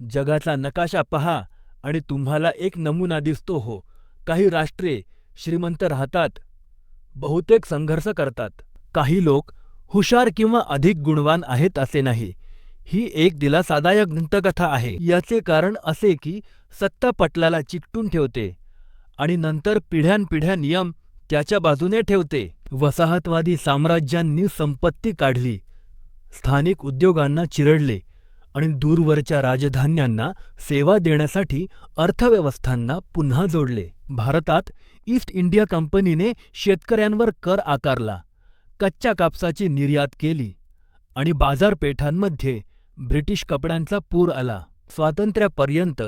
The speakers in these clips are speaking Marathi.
जगाचा नकाशा पहा आणि तुम्हाला एक नमुना दिसतो हो. काही राष्ट्रे श्रीमंत राहतात, बहुतेक संघर्ष करतात. काही लोक हुशार किंवा अधिक गुणवान आहेत असे नाही. ही एक दिलासादायक दंतकथा आहे. याचे कारण असे की सत्ता पटलाला चिकटून ठेवते आणि नंतर पिढ्यानपिढ्या नियम त्याच्या बाजूने ठेवते. वसाहतवादी साम्राज्यांनी संपत्ती काढली, स्थानिक उद्योगांना चिरडले आणि दूरवरच्या राजधान्यांना सेवा देण्यासाठी अर्थव्यवस्थांना पुन्हा जोडले. भारतात ईस्ट इंडिया कंपनीने शेतकऱ्यांवर कर आकारला, कच्च्या कापसाची निर्यात केली आणि बाजारपेठांमध्ये ब्रिटिश कपड्यांचा पूर आला. स्वातंत्र्यापर्यंत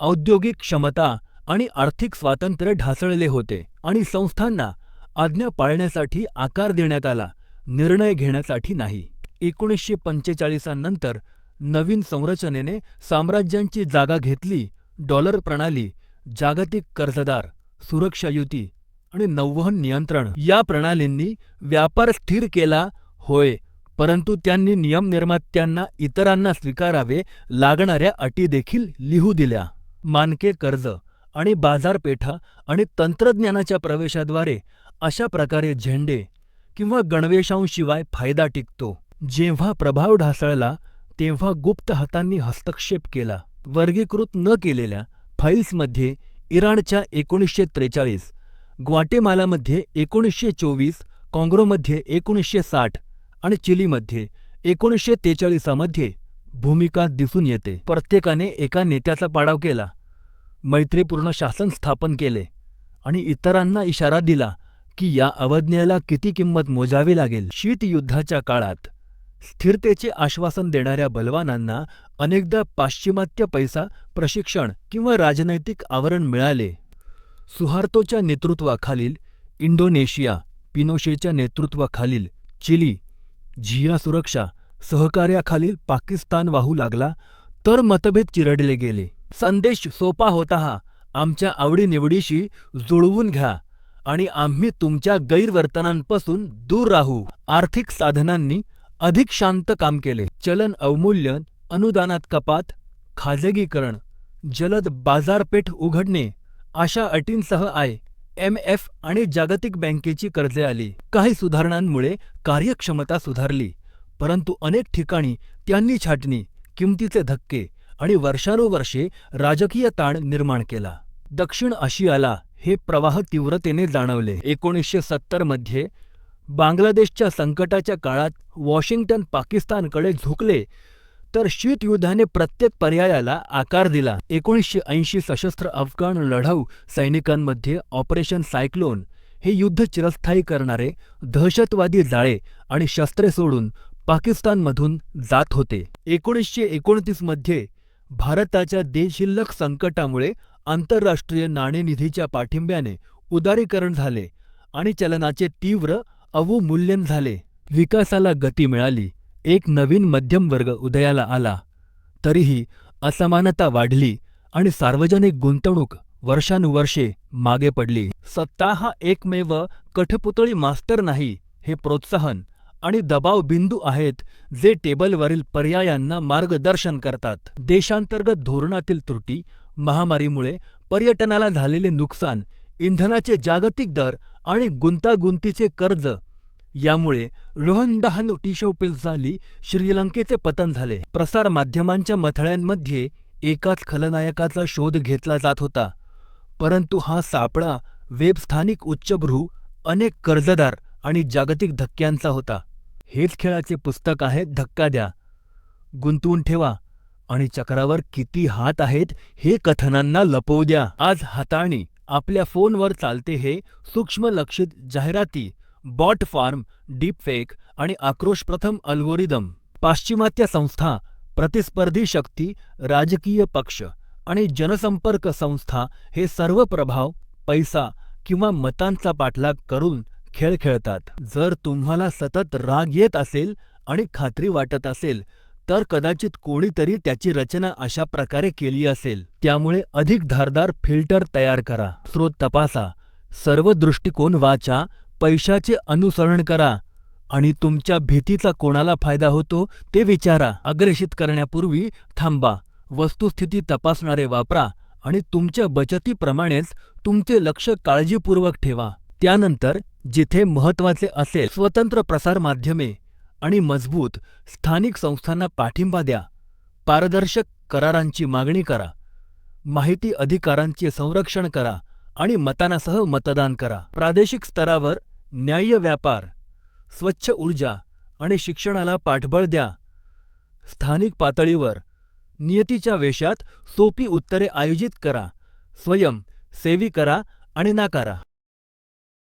औद्योगिक क्षमता आणि आर्थिक स्वातंत्र्य ढासळले होते आणि संस्थांना आज्ञा पाळण्यासाठी आकार देण्यात आला, निर्णय घेण्यासाठी नाही. एकोणीसशे पंचेचाळीसानंतर नवीन संरचनेने साम्राज्यांची जागा घेतली डॉलर प्रणाली, जागतिक कर्जदार, सुरक्षा युती आणि नौवहन नियंत्रण या प्रणालींनी व्यापार स्थिर केला, होय, परंतु त्यांनी नियमनिर्मात्यांना इतरांना स्वीकारावे लागणाऱ्या अटी देखील लिहू दिल्या. मानके कर्ज आणि बाजारपेठा आणि तंत्रज्ञानाच्या प्रवेशाद्वारे अशा प्रकारे झेंडे किंवा गणवेशांशिवाय फायदा टिकतो. जेव्हा प्रभाव ढासळला तेव्हा गुप्त हातांनी हस्तक्षेप केला. वर्गीकृत न केलेल्या फाईल्समध्ये इराणच्या एकोणीसशे त्रेचाळीस, ग्वाटेमालामध्ये एकोणीसशे चोवीस, काँग्रोमध्ये एकोणीसशे साठ आणि चिलीमध्ये एकोणीसशे त्रेचाळीसामध्ये भूमिका दिसून येते. प्रत्येकाने एका नेत्याचा पाडाव केला, मैत्रीपूर्ण शासन स्थापन केले आणि इतरांना इशारा दिला की या अवज्ञेला किती किंमत मोजावी लागेल. शीतयुद्धाच्या काळात स्थिरतेचे आश्वासन देणाऱ्या बलवानांना अनेकदा पाश्चिमात्य पैसा, प्रशिक्षण किंवा राजनैतिक आवरण मिळाले. सुहार्तोच्या नेतृत्वाखालील इंडोनेशिया, पिनोशेच्या नेतृत्वाखालील चिली, झिया सुरक्षा सहकार्याखालील पाकिस्तान वाहू लागला तर मतभेद चिरडले गेले. संदेश सोपा होता हा, आमच्या आवडीनिवडीशी जुळवून घ्या आणि आम्ही तुमच्या गैरवर्तनांपासून दूर राहू. आर्थिक साधनांनी अधिक शांत काम केले. चलन अवमूल्यन, अनुदानात कपात, खाजगीकरण, जलद बाजारपेठ उघडणे अशा अटींसह आय. एम. एफ. आणि जागतिक बँकेची कर्जे आली. काही सुधारणांमुळे कार्यक्षमता सुधारली, परंतु अनेक ठिकाणी त्यांनी छाटणी, किंमतीचे धक्के आणि वर्षानुवर्षे राजकीय ताण निर्माण केला. दक्षिण आशियाला हे प्रवाह तीव्रतेने जाणवले. एकोणीसशे सत्तरमध्ये बांगलादेशच्या संकटाच्या काळात वॉशिंग्टन पाकिस्तानकडे झुकले तर शीतयुद्धाने प्रत्येक पर्यायाला आकार दिला. एकोणीसशे ऐंशी सशस्त्र अफगाण लढाऊ सैनिकांमध्ये ऑपरेशन सायक्लोन हे युद्ध चिरस्थायी करणारे दहशतवादी जाळे आणि शस्त्रे सोडून पाकिस्तानमधून जात होते. एकोणीसशे एकोणतीसमध्ये भारताच्या देशिल्लक संकटामुळे आंतरराष्ट्रीय नाणेनिधीच्या पाठिंब्याने उदारीकरण झाले आणि चलनाचे तीव्र अवमूल्यन झाले. विकासाला गती मिळाली, एक नवीन मध्यमवर्ग उदयाला आला, तरीही असमानता वाढली आणि सार्वजनिक गुंतवणूक वर्षानुवर्षे मागे पडली. सत्ता हा एकमेव कठपुतळी मास्टर नाही, हे प्रोत्साहन आणि दबाव बिंदू आहेत जे टेबलवरील पर्यायांना मार्गदर्शन करतात. देशांतर्गत धोरणातील त्रुटी, महामारीमुळे पर्यटनाला झालेले नुकसान, इंधनाचे जागतिक दर आणि गुंतागुंतीचे कर्ज यामुळे रोहनडाहन टिशोपिल श्रीलंकेचे पतन झाले. प्रसारमाध्यमांच्या मथळ्यांमध्ये एकाच खलनायकाचा शोध घेतला जात होता, परंतु हा सापळा वेब स्थानिक उच्चभ्रू, अनेक कर्जदार आणि जागतिक धक्क्यांचा होता. हेच खेळाचे पुस्तक आहे धक्का द्या, गुंतवून ठेवा आणि चक्रावर किती हात आहेत हे कथनांना लपवू द्या. आज हाताळणी आपल्या फोनवर चालते हे सूक्ष्मलक्षित जाहिराती, बॉट फार्म, डीपफेक आणि आक्रोशप्रथम अल्गोरिदम, पाश्चिमात्य संस्था, प्रतिस्पर्धी शक्ती, राजकीय पक्ष आणि जनसंपर्क संस्था हे सर्व प्रभाव, पैसा किंवा मतांचा पाठलाग करून खेळ खेळतात. जर तुम्हाला सतत राग येत असेल आणि खात्री वाटत असेल, तर कदाचित कोणीतरी त्याची रचना अशा प्रकारे केली असेल. त्यामुळे अधिक धारदार फिल्टर तयार करा. स्रोत तपासा. सर्व दृष्टिकोन वाचा. पैशाचे अनुसरण करा आणि तुमच्या भीतीचा कोणाला फायदा होतो ते विचारा. अग्रेषित करण्यापूर्वी थांबा वस्तुस्थिती तपासणारे वापरा आणि तुमच्या बचतीप्रमाणेच तुमचे लक्ष काळजीपूर्वक ठेवा. त्यानंतर, जिथे महत्त्वाचे असेल, स्वतंत्र प्रसारमाध्यमे आणि मजबूत स्थानिक संस्थांना पाठिंबा द्या. पारदर्शक करारांची मागणी करा. माहिती अधिकारांचे संरक्षण करा आणि मतानासह मतदान करा. प्रादेशिक स्तरावर न्याय्य व्यापार, स्वच्छ ऊर्जा आणि शिक्षणाला पाठबळ द्या. स्थानिक पातळीवर नियतीच्या वेशात सोपी उत्तरे आयोजित करा. स्वयं, सेवी करा आणि नाकारा.